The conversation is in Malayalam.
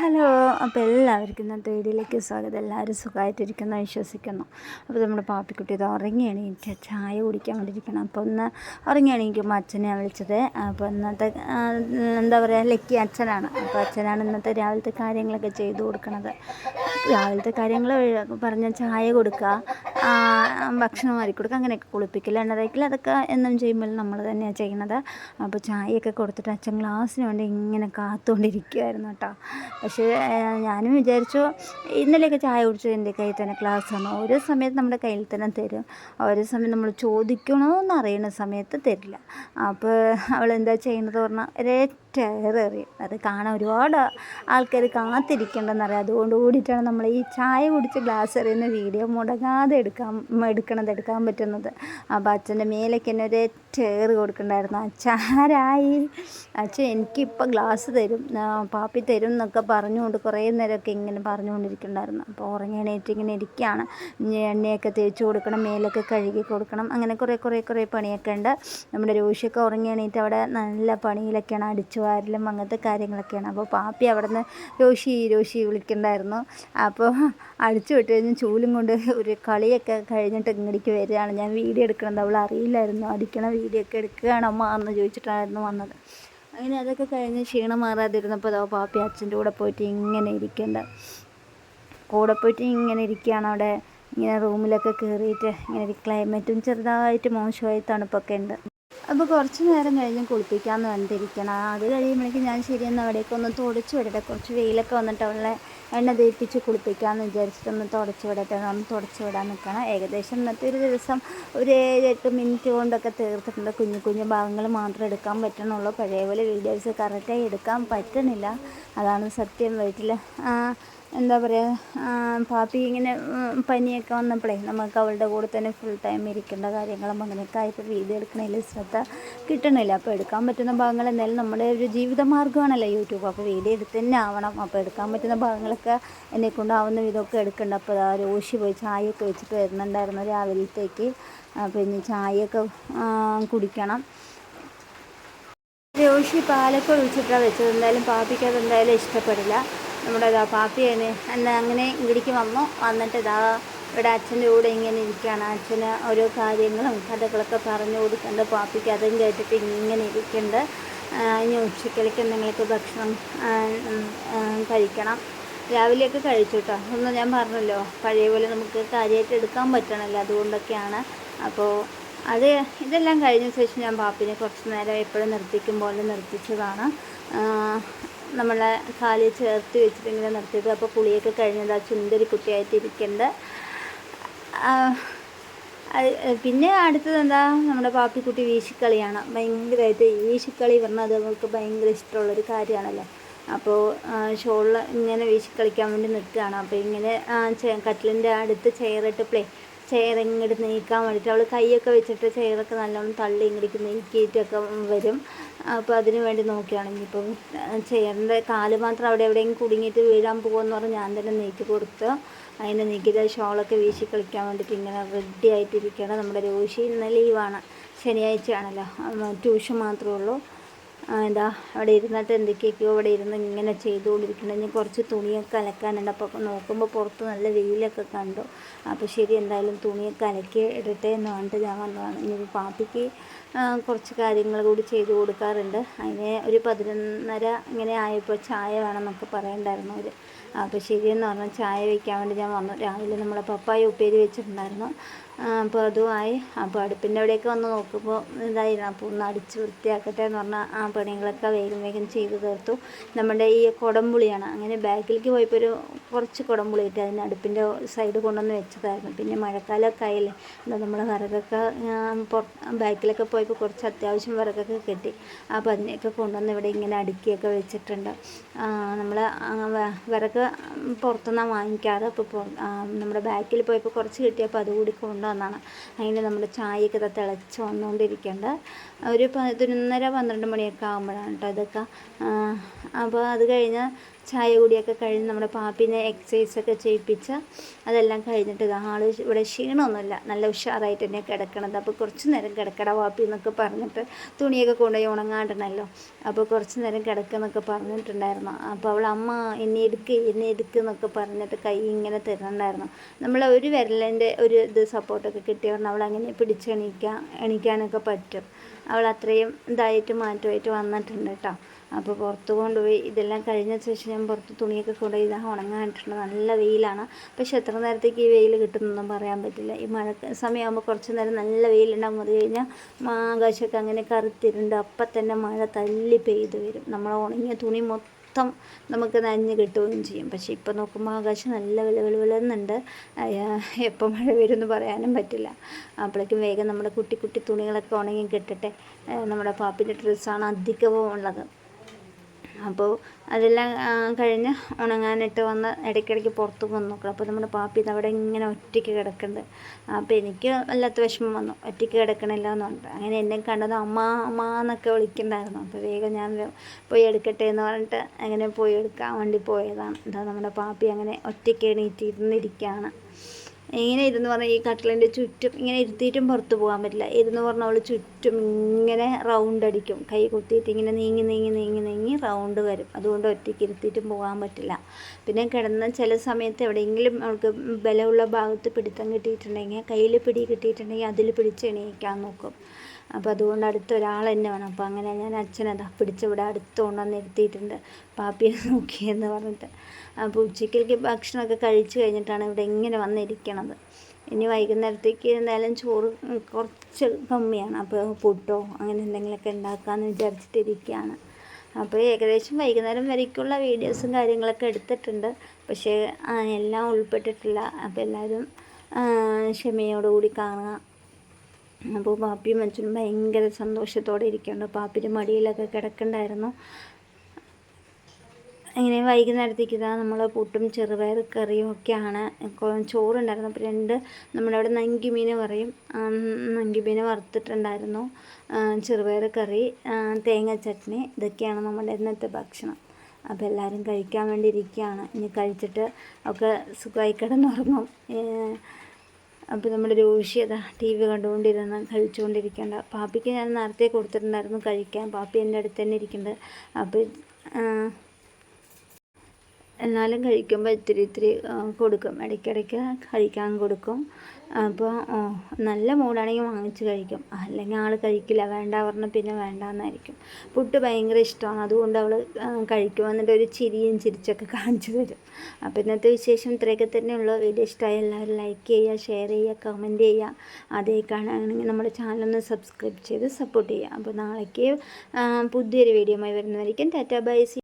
ഹലോ അപ്പോൾ എല്ലാവർക്കും ഇന്നത്തെ വീഡിയോയിലേക്ക് സ്വാഗതം. എല്ലാവരും സുഖമായിട്ടിരിക്കുന്നു വിശ്വസിക്കുന്നു. അപ്പോൾ നമ്മുടെ പാപ്പിക്കുട്ടി ഇത് ഉറങ്ങി എണീറ്റ് ചായ കുടിക്കാൻ വേണ്ടിയിരിക്കണം അപ്പോൾ ഒന്ന് ഉറങ്ങി എണീക്കുമ്പോൾ അച്ഛനെ വിളിച്ചത്. അപ്പോൾ ഇന്നത്തെ എന്താ പറയുക ലക്കി അച്ഛനാണ്. അപ്പോൾ അച്ഛനാണ് ഇന്നത്തെ രാവിലത്തെ കാര്യങ്ങളൊക്കെ ചെയ്തു കൊടുക്കുന്നത് രാവിലത്തെ കാര്യങ്ങൾ പറഞ്ഞ ചായ കൊടുക്കുക. ഭക്ഷണം മാറി കൊടുക്കുക അങ്ങനെയൊക്കെ കുളിപ്പിക്കൽ എണ്ണ തേക്കൽ അതൊക്കെ എന്നും ചെയ്യുമ്പോൾ നമ്മൾ തന്നെയാണ് ചെയ്യുന്നത്. അപ്പോൾ ചായയൊക്കെ കൊടുത്തിട്ട് അച്ഛൻ ഗ്ലാസ്സിന് വേണ്ടി ഇങ്ങനെ കാത്തുകൊണ്ടിരിക്കുമായിരുന്നു കേട്ടോ. പക്ഷേ ഞാനും വിചാരിച്ചു ഇന്നലെയൊക്കെ ചായ കുടിച്ചത് എന്റെ കയ്യിൽ തന്നെ ഗ്ലാസ് ആണ് ഓരോ സമയത്ത് നമ്മുടെ കയ്യിൽ തന്നെ തരും. ഓരോ സമയം നമ്മൾ ചോദിക്കണമെന്ന് അറിയുന്ന സമയത്ത് തരില്ല. അപ്പോൾ അവൾ എന്താ ചെയ്യുന്നത് പറഞ്ഞാൽ ഒരേറ്റ എറിയും അത് കാണാൻ ഒരുപാട് ആൾക്കാർ കാത്തിരിക്കേണ്ടെന്നറിയാം. അതുകൊണ്ട് കൂടിയിട്ടാണ് നമ്മൾ ഈ ചായ കുടിച്ച് ഗ്ലാസ് എറിയുന്ന വീഡിയോ മുടങ്ങാതെ എടുക്കാൻ എടുക്കണത് എടുക്കാൻ പറ്റുന്നത്. അപ്പോൾ അച്ഛന്റെ മേലേക്ക് തന്നെ ഒരു ഏറ് കൊടുക്കണ്ടായിരുന്നു. അച്ഛാരായി അച്ഛൻ എനിക്കിപ്പോൾ ഗ്ലാസ് തരും. പാപ്പി തരും എന്നൊക്കെ പറഞ്ഞുകൊണ്ട് കുറേ നേരമൊക്കെ ഇങ്ങനെ പറഞ്ഞുകൊണ്ടിരിക്കുന്നുണ്ടായിരുന്നു അപ്പോൾ ഉറങ്ങിയണേറ്റ് ഇങ്ങനെ ഇരിക്കുകയാണ് എണ്ണയൊക്കെ തേച്ച് കൊടുക്കണം മേലൊക്കെ കഴുകി കൊടുക്കണം. അങ്ങനെ കുറേ കുറേ കുറേ പണിയൊക്കെ ഉണ്ട്. നമ്മുടെ രോഷിയൊക്കെ ഉറങ്ങിയണേറ്റ് അവിടെ നല്ല പണിയിലൊക്കെയാണ് അടിച്ചു വാരലും അങ്ങനത്തെ കാര്യങ്ങളൊക്കെയാണ്. അപ്പോൾ പാപ്പി അവിടെ നിന്ന് രോഷി രോഷി വിളിക്കണ്ടായിരുന്നു. അപ്പോൾ അടിച്ചു വിട്ട് കഴിഞ്ഞ് ചൂലും കൊണ്ട് ഒരു കളിയൊക്കെ കഴിഞ്ഞിട്ട് ഇങ്ങോട്ടേക്ക് വരികയാണ്. ഞാൻ വീഡിയോ എടുക്കണത് അവൾ അറിയില്ലായിരുന്നു. അടിക്കണ വീഡിയോ ഒക്കെ എടുക്കുകയാണ് അമ്മ എന്ന് ചോദിച്ചിട്ടായിരുന്നു വന്നത്. അങ്ങനെ അതൊക്കെ കഴിഞ്ഞ് ക്ഷീണം മാറാതിരുന്നപ്പോൾ അതോ പാപ്പി അച്ഛന്റെ കൂടെ പോയിട്ട് ഇങ്ങനെ ഇരിക്കേണ്ട കൂടെ പോയിട്ട് ഇങ്ങനെ ഇരിക്കുകയാണ് അവിടെ. ഇങ്ങനെ റൂമിലൊക്കെ കയറിയിട്ട് ഇങ്ങനെ ഒരു ക്ലൈമറ്റും ചെറുതായിട്ട് മോശമായി തണുപ്പൊക്കെ ഉണ്ട്. അപ്പോൾ കുറച്ച് നേരം കഴിഞ്ഞ് കുളിപ്പിക്കാമെന്ന് വന്നിരിക്കണം. അത് കഴിയുമ്പോഴേക്കും ഞാൻ ശരിയെന്ന് അവിടേക്ക് ഒന്ന് തുടച്ച് വിടട്ടെ. കുറച്ച് വെയിലൊക്കെ വന്നിട്ട് അവളെ എണ്ണ തേപ്പിച്ച് കുളിപ്പിക്കാമെന്ന് വിചാരിച്ചിട്ടൊന്ന് തുടച്ച് വിടട്ടെ. ഒന്ന് തുടച്ചു വിടാൻ നിൽക്കണം. ഏകദേശം ഇന്നത്തെ ഒരു ദിവസം ഒരു ഏഴ് എട്ട് മിനിറ്റ് കൊണ്ടൊക്കെ തീർത്തിട്ടുണ്ട്. കുഞ്ഞു കുഞ്ഞു ഭാഗങ്ങൾ മാത്രം എടുക്കാൻ പറ്റണുള്ളൂ. പഴയ പോലെ വീഡിയോസ് കറക്റ്റായി എടുക്കാൻ പറ്റണില്ല. അതാണ് സത്യം. വീട്ടിൽ എന്താ പറയുക പാപ്പി ഇങ്ങനെ പനിയൊക്കെ വന്നപ്പോഴേ നമുക്ക് അവളുടെ കൂടെ തന്നെ ഫുൾ ടൈം ഇരിക്കേണ്ട കാര്യങ്ങളും അങ്ങനെയൊക്കെ ആയിട്ട് വീഡിയോ എടുക്കണതിൽ ശ്രദ്ധ കിട്ടണില്ല. അപ്പോൾ എടുക്കാൻ പറ്റുന്ന ഭാഗങ്ങൾ എന്തായാലും നമ്മുടെ ഒരു ജീവിത മാർഗമാണല്ലോ യൂട്യൂബ്. അപ്പോൾ വീഡിയോ എടുത്ത് തന്നെ ആവണം. അപ്പോൾ എടുക്കാൻ പറ്റുന്ന ഭാഗങ്ങളൊക്കെ എന്നെ കൊണ്ടാവുന്ന വിധമൊക്കെ എടുക്കേണ്ട. അപ്പോൾ ആ രോഷി പോയി ചായയൊക്കെ വെച്ചിട്ട് വരുന്നുണ്ടായിരുന്നു രാവിലത്തേക്ക്. പിന്നെ ചായയൊക്കെ കുടിക്കണം. രോഷി പാലൊക്കെ ഒഴിച്ചിട്ടാണ് വെച്ചത്. എന്തായാലും പാപ്പിക്ക് അത് എന്തായാലും ഇഷ്ടപ്പെടില്ല. നമ്മുടെ ഇതാ പാപ്പി എന്നാൽ അങ്ങനെ ഇങ്ങടിക്ക് വന്നു. വന്നിട്ട് ഇതാ ഇവിടെ അച്ഛന്റെ കൂടെ ഇങ്ങനെ ഇരിക്കുകയാണ്. അച്ഛന് ഓരോ കാര്യങ്ങളും കഥകളൊക്കെ പറഞ്ഞു കൊടുക്കേണ്ട പാപ്പിക്ക് അതും കേട്ടിട്ട് ഇങ്ങനെ ഇരിക്കേണ്ട ഇനി ഉച്ചക്കലേക്ക് എന്തെങ്കിലുമൊക്കെ ഭക്ഷണം കഴിക്കണം. രാവിലെയൊക്കെ കഴിച്ചു കേട്ടോ ഒന്ന് ഞാൻ പറഞ്ഞല്ലോ പഴയ പോലെ നമുക്ക് കാര്യമായിട്ട് എടുക്കാൻ പറ്റണമല്ലോ അതുകൊണ്ടൊക്കെയാണ്. അപ്പോൾ അത് ഇതെല്ലാം കഴിഞ്ഞ ശേഷം ഞാൻ പാപ്പിനെ കുറച്ച് നേരം എപ്പോഴും നിർത്തിക്കും പോലെ നിർത്തിച്ചതാണ്. നമ്മളെ കാലിൽ ചേർത്ത് വെച്ചിട്ടിങ്ങനെ നിർത്തിയത്. അപ്പോൾ കുളിയൊക്കെ കഴിഞ്ഞത് ആ ചുന്ദരി കുട്ടിയായിട്ട് ഇരിക്കേണ്ട പിന്നെ അടുത്തത് എന്താ? നമ്മുടെ പാപ്പിക്കുട്ടി വീശിക്കളിയാണ്. ഭയങ്കരമായിട്ട് വീശിക്കളി പറഞ്ഞാൽ അത് നമുക്ക് ഭയങ്കര ഇഷ്ടമുള്ളൊരു കാര്യമാണല്ലോ അപ്പോൾ ഷോളിൽ ഇങ്ങനെ വീശി കളിക്കാൻ വേണ്ടി നിൽക്കുകയാണ്. അപ്പോൾ ഇങ്ങനെ കട്ടിലിന്റെ അടുത്ത് പ്ലേ ചെയർ ഇങ്ങോട്ട് നീക്കാൻ വേണ്ടിയിട്ട് അവൾ കൈയൊക്കെ വെച്ചിട്ട് ചെയറൊക്കെ നല്ലോണം തള്ളി ഇങ്ങോട്ടേക്ക് നീക്കിയിട്ടൊക്കെ വരും. അപ്പോൾ അതിന് വേണ്ടി നോക്കുകയാണ് ഇനിയിപ്പം ചെയറിന്റെ കാൽ മാത്രം അവിടെ എവിടെയെങ്കിലും കുടുങ്ങിയിട്ട് വീഴാൻ പോകുമെന്ന് പറഞ്ഞ് ഞാൻ തന്നെ നീക്കി കൊടുത്ത് അതിനെ നീക്കിയിട്ട് ഷോളൊക്കെ വീശി കളിക്കാൻ വേണ്ടിയിട്ട് ഇങ്ങനെ റെഡി ആയിട്ടിരിക്കുകയാണ്. നമ്മുടെ രോഷി ഇന്ന് ലീവാണ് ശനിയാഴ്ചയാണല്ലോ. ട്യൂഷൻ മാത്രമേ ഉള്ളൂ. എന്താ അവിടെ ഇരുന്നിട്ട് എന്തൊക്കെയൊക്കെയോ അവിടെ ഇരുന്ന് ഇങ്ങനെ ചെയ്തുകൊണ്ടിരിക്കണം ഇനി കുറച്ച് തുണിയൊക്കെ അലക്കാനുണ്ട്. അപ്പോൾ നോക്കുമ്പോൾ പുറത്ത് നല്ല വെയിലൊക്കെ കണ്ടു. അപ്പോൾ ശരി എന്തായാലും തുണിയൊക്കെ അലക്കി ഇടട്ടെ എന്ന് പറഞ്ഞിട്ട് ഞാൻ വന്നതാണ്. ഇനി പാപ്പിക്ക് കുറച്ച് കാര്യങ്ങൾ കൂടി ചെയ്തു കൊടുക്കാറുണ്ട്. അതിന് ഒരു പതിനൊന്നര ഇങ്ങനെ ആയപ്പോൾ ചായ വേണമെന്നൊക്കെ പറയണ്ടായിരുന്നു അവർ അപ്പോൾ ശരിയെന്ന് പറഞ്ഞാൽ ചായ വയ്ക്കാൻ വേണ്ടി ഞാൻ വന്നു. രാവിലെ നമ്മളെ പപ്പായ ഉപ്പേരി വെച്ചിട്ടുണ്ടായിരുന്നു. അപ്പോൾ അതുമായി അപ്പോൾ അടുപ്പിന്റെ അവിടെയൊക്കെ വന്ന് നോക്കുമ്പോൾ ഇതായിരുന്നു. അപ്പോൾ ഒന്ന് അടിച്ച് വൃത്തിയാക്കട്ടെ എന്ന് പറഞ്ഞാൽ ആ പണികളൊക്കെ വേഗം വേഗം ചെയ്ത് തീർത്തു. നമ്മുടെ ഈ കുടംപുളിയാണ് അങ്ങനെ ബാക്കിലേക്ക് പോയപ്പോൾ ഒരു കുറച്ച് കുടംപുളി ഇട്ട് അതിന് അടുപ്പിന്റെ സൈഡ് കൊണ്ടുവന്ന് വെച്ചതായിരുന്നു. പിന്നെ മഴക്കാലമൊക്കെ ആയില്ലേ. എന്താ നമ്മൾ വിറകൊക്കെ ബാക്കിലൊക്കെ പോയപ്പോൾ കുറച്ച് അത്യാവശ്യം വിറകൊക്കെ കിട്ടി. അപ്പോൾ അതിനെയൊക്കെ കൊണ്ടുവന്ന് ഇവിടെ ഇങ്ങനെ അടുക്കിയൊക്കെ വെച്ചിട്ടുണ്ട്. നമ്മൾ വിറക് പുറത്തുനിന്നാണ് വാങ്ങിക്കാറ്. അപ്പോൾ നമ്മുടെ ബാക്കിൽ പോയപ്പോൾ കുറച്ച് കിട്ടിയപ്പോൾ അതുകൂടി കൊണ്ടുവന്നാണ്. അങ്ങനെ നമ്മുടെ ചായയൊക്കെ തിളച്ച് വന്നുകൊണ്ടിരിക്കേണ്ട ഒരു പതിനൊന്നര പന്ത്രണ്ട് മണിയൊക്കെ ആകുമ്പോഴാണ് കേട്ടോ ഇതൊക്കെ. അപ്പോൾ അത് കഴിഞ്ഞ് ചായ കൂടിയൊക്കെ കഴിഞ്ഞ് നമ്മുടെ പാപ്പിനെ എക്സസൈസൊക്കെ ചെയ്യിപ്പിച്ച് അതെല്ലാം കഴിഞ്ഞിട്ട് ആൾ ഇവിടെ ക്ഷീണമൊന്നുമില്ല. നല്ല ഉഷാറായിട്ട് തന്നെ കിടക്കണത്. അപ്പോൾ കുറച്ച് നേരം കിടക്കട പാപ്പി എന്നൊക്കെ പറഞ്ഞിട്ട് തുണിയൊക്കെ കൊണ്ടുപോയി ഉണങ്ങാണ്ടണല്ലോ അപ്പോൾ കുറച്ച് നേരം കിടക്കുന്നൊക്കെ പറഞ്ഞിട്ടുണ്ടായിരുന്നു. അപ്പോൾ അവൾ അമ്മ എന്നെ എടുക്ക് എന്നെ എടുക്ക് എന്നൊക്കെ പറഞ്ഞിട്ട് കൈ ഇങ്ങനെ തരുന്നുണ്ടായിരുന്നു. നമ്മൾ ഒരു വിരലിന്റെ ഒരു ഇത് സപ്പോർട്ടൊക്കെ കിട്ടിയതുകൊണ്ട് അവൾ അങ്ങനെ പിടിച്ചെണീക്കാൻ എണീക്കാനൊക്കെ പറ്റും. അവൾ അത്രയും ഇതായിട്ട് മാറ്റമായിട്ട് വന്നിട്ടുണ്ട് കേട്ടോ. അപ്പോൾ പുറത്ത് കൊണ്ടുപോയി ഇതെല്ലാം കഴിഞ്ഞ ശേഷം ഞാൻ പുറത്ത് തുണിയൊക്കെ കൊണ്ടുപോയി ഇതാ ഉണങ്ങാനിട്ടുണ്ട് നല്ല വെയിലാണ്. പക്ഷെ എത്ര നേരത്തേക്ക് ഈ വെയിൽ കിട്ടുന്നൊന്നും പറയാൻ പറ്റില്ല. ഈ മഴ സമയമാകുമ്പോൾ കുറച്ച് നേരം നല്ല വെയിലുണ്ടാകും. അത് കഴിഞ്ഞാൽ ആകാശമൊക്കെ അങ്ങനെ കറുത്തിരുണ്ട്. അപ്പം തന്നെ മഴ തല്ലി പെയ്ത് വരും. നമ്മൾ ഉണങ്ങിയ തുണി മൊത്തം നമുക്ക് നനഞ്ഞ് കിട്ടുകയും ചെയ്യും. പക്ഷേ ഇപ്പോൾ നോക്കുമ്പോൾ ആകാശം നല്ല വെള വെളുവെളുന്നുണ്ട് എപ്പോൾ മഴ വരുമെന്ന് പറയാനും പറ്റില്ല. അപ്പോഴേക്കും വേഗം നമ്മുടെ കുട്ടി കുട്ടി തുണികളൊക്കെ ഉണങ്ങി കിട്ടട്ടെ. നമ്മുടെ പാപ്പിന്റെ ഡ്രസ്സാണ് അധികവും ഉള്ളത്. അപ്പോൾ അതെല്ലാം കഴിഞ്ഞ് ഉണങ്ങാനിട്ട് വന്ന് ഇടയ്ക്കിടയ്ക്ക് പുറത്ത് വന്ന്. നോക്കണം അപ്പോൾ നമ്മുടെ പാപ്പി അവിടെ ഇങ്ങനെ ഒറ്റയ്ക്ക് കിടക്കുന്നുണ്ട്. അപ്പോൾ എനിക്ക് വല്ലാത്ത വിഷമം വന്നു. ഒറ്റയ്ക്ക് കിടക്കണില്ല എന്നുണ്ട് അങ്ങനെ എന്നെ കണ്ടത് അമ്മ അമ്മ എന്നൊക്കെ വിളിക്കണ്ടായിരുന്നു അപ്പോൾ വേഗം ഞാൻ പോയി എടുക്കട്ടെ എന്ന് പറഞ്ഞിട്ട് അങ്ങനെ പോയി എടുക്കാൻ വേണ്ടി പോയതാണ്. എന്താ നമ്മുടെ പാപ്പി അങ്ങനെ ഒറ്റയ്ക്ക് എണീറ്റിരുന്നിരിക്കുകയാണ്. ഇങ്ങനെ ഇരുന്ന് പറഞ്ഞാൽ ഈ കട്ടിലിന്റെ ചുറ്റും ഇങ്ങനെ ഇരുത്തിയിട്ടും പുറത്ത് പോകാൻ പറ്റില്ല. ഇരുന്ന് പറഞ്ഞാൽ അവൾ ചുറ്റും ഇങ്ങനെ റൗണ്ട് അടിക്കും. കൈ കുത്തിയിട്ട് ഇങ്ങനെ നീങ്ങി നീങ്ങി നീങ്ങി നീങ്ങി റൗണ്ട് വരും. അതുകൊണ്ട് ഒറ്റയ്ക്ക് ഇരുത്തിയിട്ടും പോകാൻ പറ്റില്ല. പിന്നെ കിടന്ന ചില സമയത്ത് എവിടെയെങ്കിലും അവൾക്ക് ബലമുള്ള ഭാഗത്ത് പിടുത്തം കിട്ടിയിട്ടുണ്ടെങ്കിൽ കയ്യിൽ പിടി കിട്ടിയിട്ടുണ്ടെങ്കിൽ അതിൽ പിടിച്ച് എണീക്കാൻ നോക്കും. അപ്പോൾ അതുകൊണ്ട് അടുത്ത ഒരാൾ തന്നെ വേണം. അപ്പോൾ അങ്ങനെ ഞാൻ അച്ഛനെ അച്ഛനതാ പിടിച്ചിവിടെ അടുത്ത് കൊണ്ടുവന്ന് ഇരുത്തിയിട്ടുണ്ട്. പാപ്പിയെ നോക്കിയെന്ന് പറഞ്ഞിട്ട്. അപ്പോൾ ഉച്ചയ്ക്ക് ഭക്ഷണമൊക്കെ കഴിച്ചു കഴിഞ്ഞിട്ടാണ് ഇവിടെ ഇങ്ങനെ വന്നിരിക്കണത്. ഇനി വൈകുന്നേരത്തേക്ക് എന്തായാലും ചോറ് കുറച്ച് കമ്മിയാണ്. അപ്പോൾ പുട്ടോ അങ്ങനെ എന്തെങ്കിലുമൊക്കെ ഉണ്ടാക്കാമെന്ന് വിചാരിച്ചിട്ടിരിക്കുകയാണ്. അപ്പോൾ ഏകദേശം വൈകുന്നേരം വരയ്ക്കുള്ള വീഡിയോസും കാര്യങ്ങളൊക്കെ എടുത്തിട്ടുണ്ട്. പക്ഷേ എല്ലാം ഉൾപ്പെട്ടിട്ടില്ല. അപ്പോൾ എല്ലാവരും ക്ഷമയോടുകൂടി കാണുക. അപ്പോൾ പാപ്പിയും അച്ഛനും ഭയങ്കര സന്തോഷത്തോടെ ഇരിക്കുന്നുണ്ട്. പാപ്പിന് മടിയിലൊക്കെ കിടക്കണ്ടായിരുന്നു. അങ്ങനെ വൈകുന്നേരത്തേക്ക് ഇതാ നമ്മൾ പുട്ടും ചെറുപയർ കറിയും ഒക്കെയാണ്. ചോറുണ്ടായിരുന്നു. അപ്പോൾ രണ്ട് നമ്മുടെ അവിടെ നങ്കിമീൻ പറയും. നങ്കിമീൻ വറുത്തിട്ടുണ്ടായിരുന്നു. ചെറുപയർ കറി തേങ്ങ ചട്നി ഇതൊക്കെയാണ് നമ്മുടെ ഇന്നത്തെ ഭക്ഷണം. അപ്പോൾ എല്ലാവരും കഴിക്കാൻ വേണ്ടി ഇരിക്കുകയാണ്. ഇനി കഴിച്ചിട്ട് ഒക്കെ സുഖമായി കിടന്നുറങ്ങും. അപ്പോൾ നമ്മുടെ രോഷി അതാ ടി വി കണ്ടുകൊണ്ടിരുന്ന് കഴിച്ചുകൊണ്ടിരിക്കേണ്ട. പാപ്പിക്ക് ഞാൻ നേരത്തെ കൊടുത്തിട്ടുണ്ടായിരുന്നു കഴിക്കാൻ. പാപ്പി എന്റെ അടുത്ത് തന്നെ ഇരിക്കുന്നുണ്ട്. അപ്പോൾ എന്നാലും കഴിക്കുമ്പോൾ ഇത്തിരി ഇത്തിരി കൊടുക്കും. ഇടയ്ക്കിടയ്ക്ക് കഴിക്കാൻ കൊടുക്കും. അപ്പോൾ നല്ല മൂടാണെങ്കിൽ വാങ്ങിച്ച് കഴിക്കും. അല്ലെങ്കിൽ ആൾ കഴിക്കില്ല വേണ്ട പറഞ്ഞാൽ പിന്നെ വേണ്ടാന്നായിരിക്കും. പുട്ട് ഭയങ്കര ഇഷ്ടമാണ്. അതുകൊണ്ട് അവൾ കഴിക്കും. എന്നിട്ട് ഒരു ചിരിയും ചിരിച്ചൊക്കെ കാണിച്ചു തരും. അപ്പോൾ ഇന്നത്തെ വിശേഷം ഇത്രയൊക്കെ തന്നെയുള്ളൂ. വീഡിയോ ഇഷ്ടമായി എല്ലാവരും ലൈക്ക് ചെയ്യുക ഷെയർ ചെയ്യുക കമന്റ് ചെയ്യുക. അതേ കാണുകയാണെങ്കിൽ നമ്മുടെ ചാനലൊന്ന് സബ്സ്ക്രൈബ് ചെയ്ത് സപ്പോർട്ട് ചെയ്യുക. അപ്പോൾ നാളേക്ക് പുതിയൊരു വീഡിയോ ആയി വരുന്നതായിരിക്കും. Tata bye